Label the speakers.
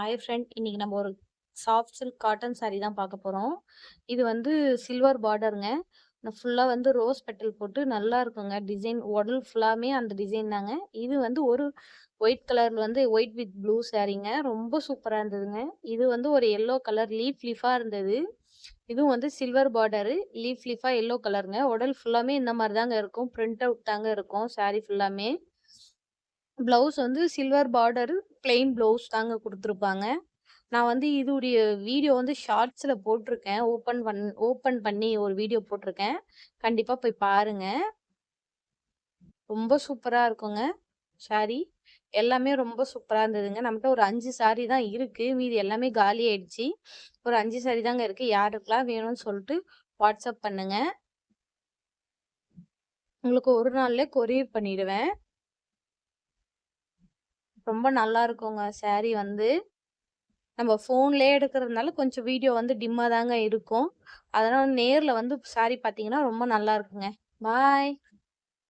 Speaker 1: Hi friend இன்னைக்கு நம்ம ஒரு சாஃப்ட் சில்க் காட்டன் சாரீ தான் பார்க்க போகிறோம் இது வந்து சில்வர் பார்டருங்க. ஃபுல்லாக வந்து ரோஸ் பெட்டல் போட்டு நல்லா இருக்குங்க டிசைன் உடல் ஃபுல்லாமே அந்த டிசைன் தாங்க. இது வந்து ஒரு ஒயிட் கலரில் வந்து ஒயிட் வித் ப்ளூ சாரீங்க. ரொம்ப சூப்பராக இருந்ததுங்க. இது வந்து ஒரு எல்லோ கலர் லீஃப் லீஃபாக இருந்தது. இதுவும் வந்து சில்வர் பார்டரு லீஃப் லீஃபாக எல்லோ கலருங்க. உடல் ஃபுல்லாமே இந்த மாதிரி தாங்க இருக்கும். பிரிண்ட் அவுட் தாங்க இருக்கும் சாரீ ஃபுல்லாமே. ப்ளவுஸ் வந்து சில்வர் பார்டரு பிளெயின் ப்ளவுஸ் தாங்க கொடுத்துருப்பாங்க நான் வந்து இதுடைய வீடியோ வந்து ஷார்ட்ஸில் போட்டிருக்கேன். ஓப்பன் பண் ஓப்பன் பண்ணி ஒரு வீடியோ போட்டிருக்கேன். கண்டிப்பாக போய் பாருங்க. ரொம்ப சூப்பராக இருக்குங்க சாரி எல்லாமே ரொம்ப சூப்பராக இருந்ததுங்க. நம்மகிட்ட ஒரு அஞ்சு சாரி தான் இருக்குது மீதி எல்லாமே காலி ஆயிடுச்சு. ஒரு அஞ்சு சாரி தாங்க இருக்குது யாருக்கெல்லாம் வேணும்னு சொல்லிட்டு வாட்ஸ்அப் பண்ணுங்கள் உங்களுக்கு ஒரு நாளில் கொரியர் பண்ணிடுவேன். ரொம்ப நல்லா இருக்குங்க சாரீ வந்து. நம்ம ஃபோன்லேயே எடுக்கிறதுனால கொஞ்சம் வீடியோ வந்து டிம்மாக தாங்க இருக்கும். அதனால் நேரில் வந்து saree பார்த்தீங்கன்னா ரொம்ப நல்லா இருக்குங்க. பாய்.